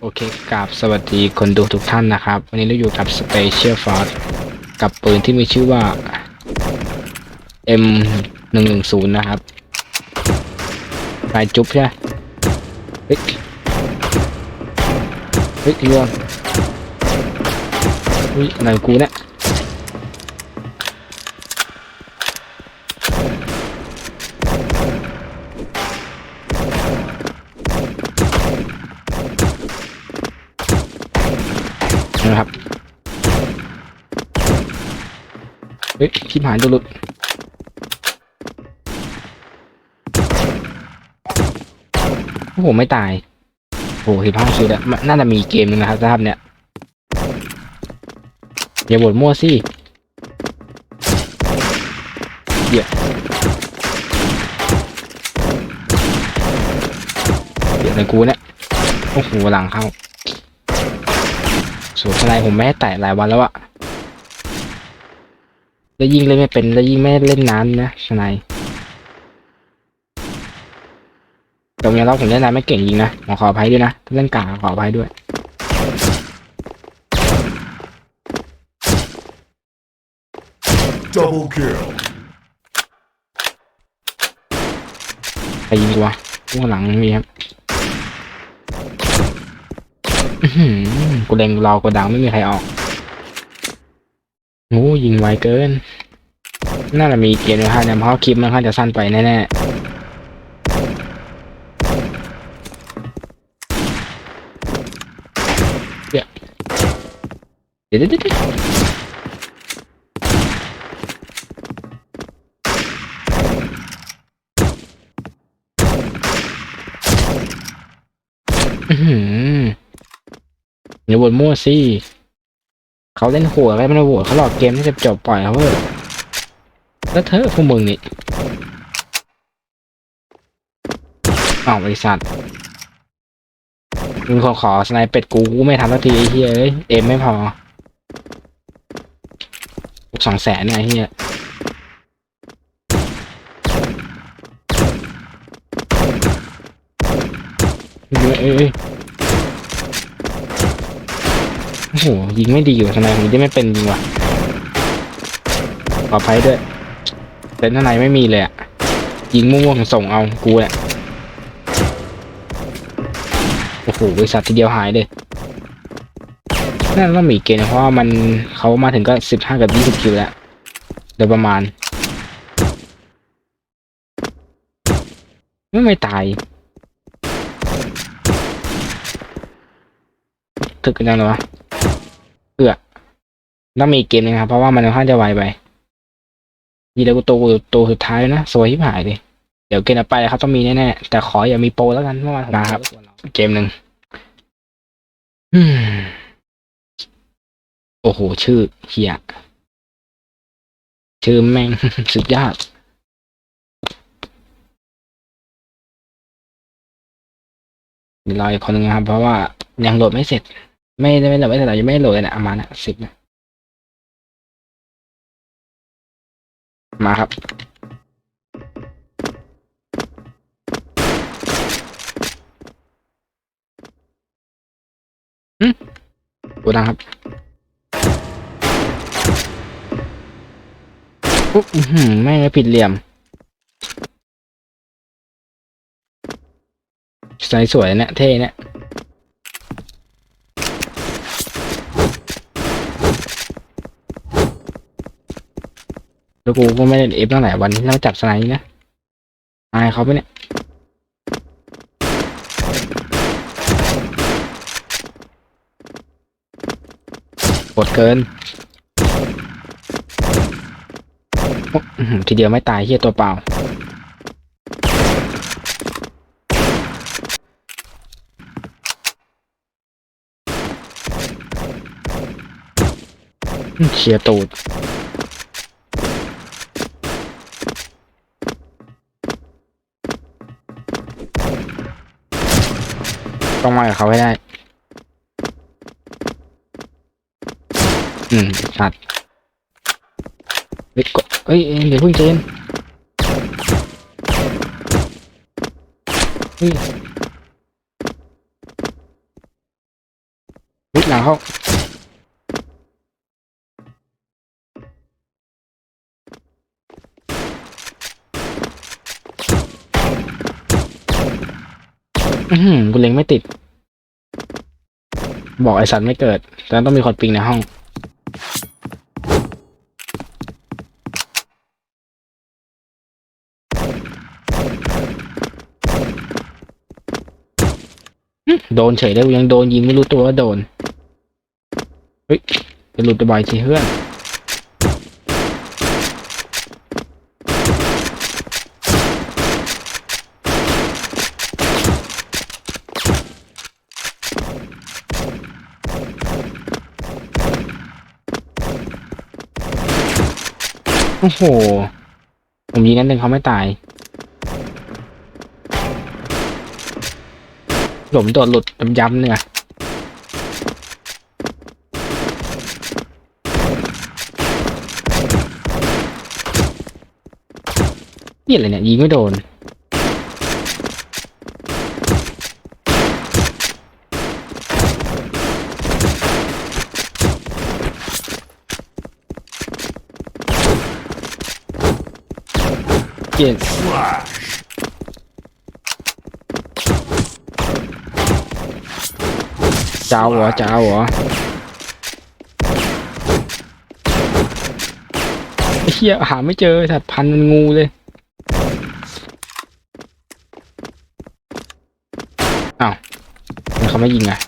โอเคกราบสวัสดีคนดูทุกท่านนะครับ วันนี้เราอยู่กับ Special Force กับปืนที่มีชื่อว่า M 1 1 0 นะครับลายจุ๊บใช่ไหมเฮ้ยเฮ้ยเรืองเฮ้ยอะไรกูเนี่ย นะครับ เฮ้ยชิบหายตัวหลุดโอ้โหไม่ตาย โอ้โหสิบห้าชุดอะน่าจะมีเกมหนึงนะครับสภาพเนี้ยอย่าบ่นมั่วสิเดี๋ยวเดี๋ยวในกูเนี่ย โอ้โหหลังเข้า สูตรอะไรผมไม่ให้แตะหลายวันแล้วอะแล้วยิ่งเล่นไม่เป็นแล้วยิ่งไม่เล่นน้ำนะชนายแต่วันนี้เราผมเล่นน้ำไม่เก่งจริงนะขอขออภัยด้วยนะถ้าเล่นกากขออภัยด้วย Double kill. ใครยิงกูวะข้างหลังมีครับอื้อหือ กูเล็งรอกูดังไม่มีใครออกงูยิงไวเกิน น่าจะมีเกมนะครับเนี่ยเพราะคลิปมันค่อนจะสั้นไปแน่ๆเดี๋ยวเดี๋ยวเดี๋ยวอื้อ อย่าบ่นมั่วสิเขาเล่นหัวอะไรไม่ได้หัวเขาหลอกเกมที่จะจบปล่อยเขาเถอะแล้วเธอพวกมึงนี่อ้าวบริษัทมึงขอขอสไนเป็ดกูกูไม่ทำสักทีไอ้เฮียเอ้ยเอ็มไม่พอสองแสนเนี่ยไอ้เฮียเอ้ยเอ้ยเอ้ย โหยิงไม่ดีว่ทำไมผมยิงไม่เป็นจริงวะขออภัยด้วยเต็นท์ข้างในไม่มีเลยอะยิงม่วงๆส่งเอากูเนี่ยโอ้โหบริษัททีเดียวหายเลยน่าจะต้องมีเกณฑ์เพราะว่ามันเขามาถึงก็สิบห้ากับยี่สิบคิวแล้วโดยประมาณไม่ไม่ตายถึกกันยังเลยวะเอือ ต้องมีเกมนึงครับ เพราะว่ามันค่อนข้างจะไวไปยีแล้วกูตัวตัวสุดท้ายนะสวยที่หายเลยเดี๋ยวเกมต่อไปครับต้องมีแน่ๆแต่ขออย่ามีโปรแล้วกันเมื่อวานผมนะครับ เกมหนึ่งอืมโอ้โห ชื่อเฮียชื่อแม่งสุดยอดเดี๋ยวรออีกคนนึงนะครับ เพราะว่ายังโหลดไม่เสร็จ ไม่ได้ไม่โหลดไม่เสร็จแต่ยังไม่โหลดเลยนะประมาณนะสิบนะ มาครับกูดังครับปุ๊บอื้หือไม่ผิดเหลี่ยมใส่สวยเนี่ยเท่เนี่ย แล้วกูก็ไม่ได้เอฟตั้งหลายวันที่เราจับสไนด์นะอายเขาไปเนี่ยกดเกิน ทีเดียวไม่ตายเฮียตัวเปล่า เชียตูด ต้องมากับเขาให้ได้ อืมสัตว์เฮ้ยกเฮ้ยเอ้ยเดี๋ยวพิ่งเจนเฮ้ยหลังเขา อืมกูเล็งไม่ติด บอกไอสัตว์ไม่เกิดแต่ต้องมีคนปิงในห้อง โดนเฉยได้ยังโดนยิงไม่รู้ตัวว่าโดน เฮ้ยจะหลุดบ่อยสิเพื่อน โอ้โห ผมยิงนั้นหนึ่งเขาไม่ตาย หลมโดดหลุดย้ำๆเนี่ยนี่อะไรเนี่ยยิงไม่โดน เจ็ดเจ้าเหรอเจ้าเหรอไอ้เฮียหาไม่เจอสัตว์พันมันงูเลยอ้าวทำไมเขาไม่ยิงอะ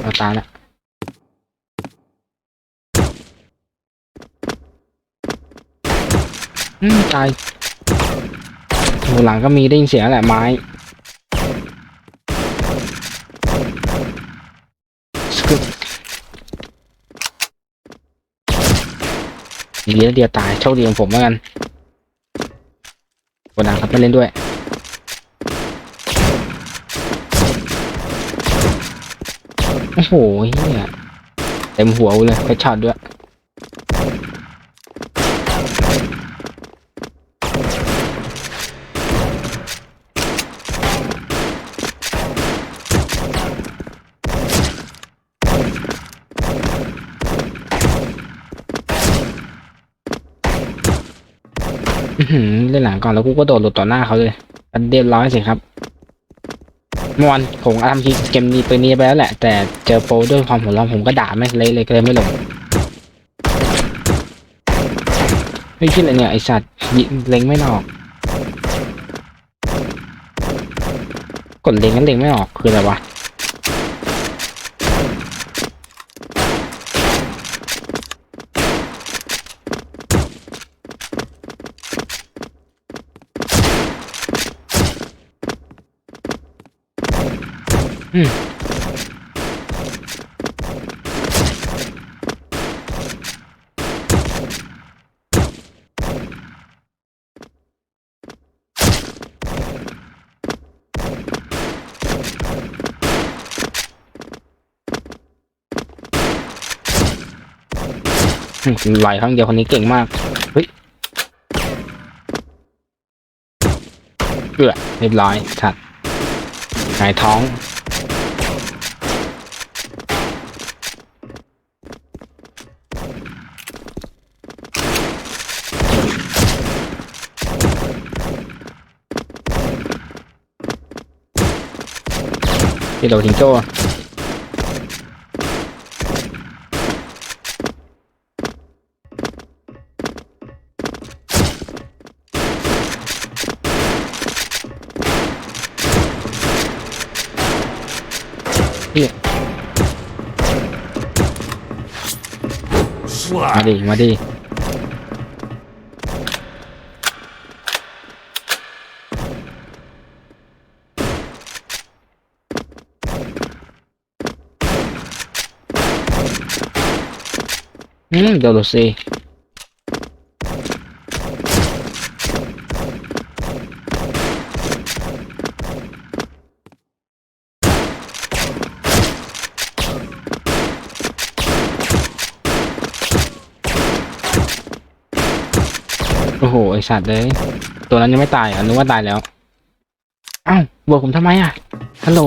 เอาตายละ อืมตายโหหลังก็มีได้ยินเสียงแหละไม้สกึกอีกเดียวเดียวตายโชคดีของผมแล้วกันกดดังครับไม่เล่นด้วย โอ้โหเฮียเต็มหัวเลยไปช็อตด้วย หือเล่นหลังก่อนแล้วกูก็โดดหลุดต่อหน้าเขาเลยกันเรียบร้อยสิครับมอนผมทำทีเกมนี้ไปนี้ไปแล้วแหละ แต่เจอโปรด้วยความหัวร้อนผมก็ด่าไม่เละเลยก็เลยไม่ลงไม่คิดอะไรเนี่ยไอสัตว์ยิงเล็งไม่ออก กดเล็งกันเล็งไม่ออกคืออะไรวะ ไหลครั้งเดียวคนนี้เก่งมาก เฮ้ยเอือเรียบร้อยสัตว์หายท้อง พี่โดทิงโจ้มา อืมเดี๋ยวดูสิโอ้โห ไอสัตว์เลย ตัวนั้นยังไม่ตายอะนึกว่าตายแล้ว อ้าวบวกผมทำไมอะ ฮัลโหล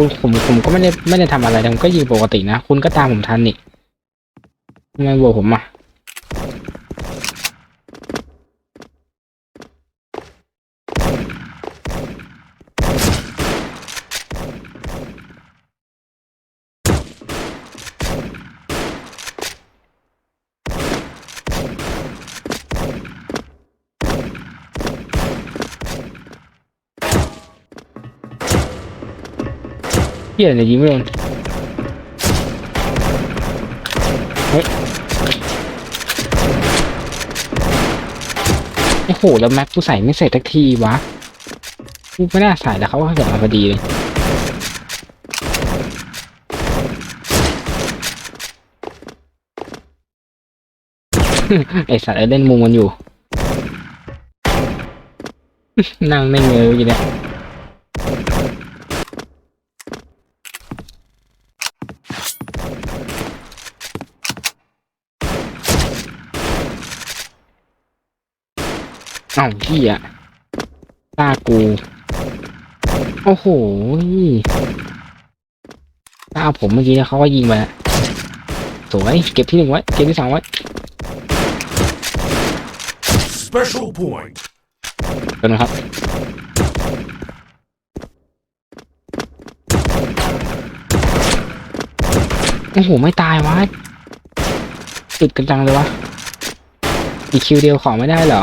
คุณผมผมก็ไม่ได้ไม่ได้ทำอะไรแต่ผมก็ยิงปกตินะ คุณก็ตามผมทันนี่ทำไมบวกผมอะ เฮียเนี่ยยิงไม่โดนเฮ้ยโอ้โหแล้วแม็กกูใส่ไม่เสร็จสักทีวะกูไม่น่าใส่แล้วเขาก็ใส่มาพอดีเลยไอสัตว์เอ้ยเล่นมุมกันอยู่ นั่งไม่เงยอยู่เนี่ย อ้าพี่อะตากู โอ้โหตาผมเมื่อกี้เนี่ยเขาก็ยิงมาสวย เก็บที่หนึ่งไว้ เก็บที่สองไว้ Special point. กันนะครับ โอ้โห ไม่ตายวะติดกันจังเลยวะ อีกคิวเดียวของไม่ได้เหรอ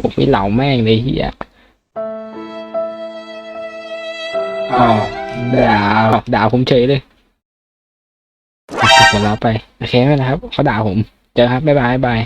ผมไม่เหล่าแม่งเลยเฮียอ้าวด่าด่าผมเฉยเลยหมดเราไป โอเคไหมนะครับ เขาด่าผม เจอครับ บ๊ายบบ๊ายบาย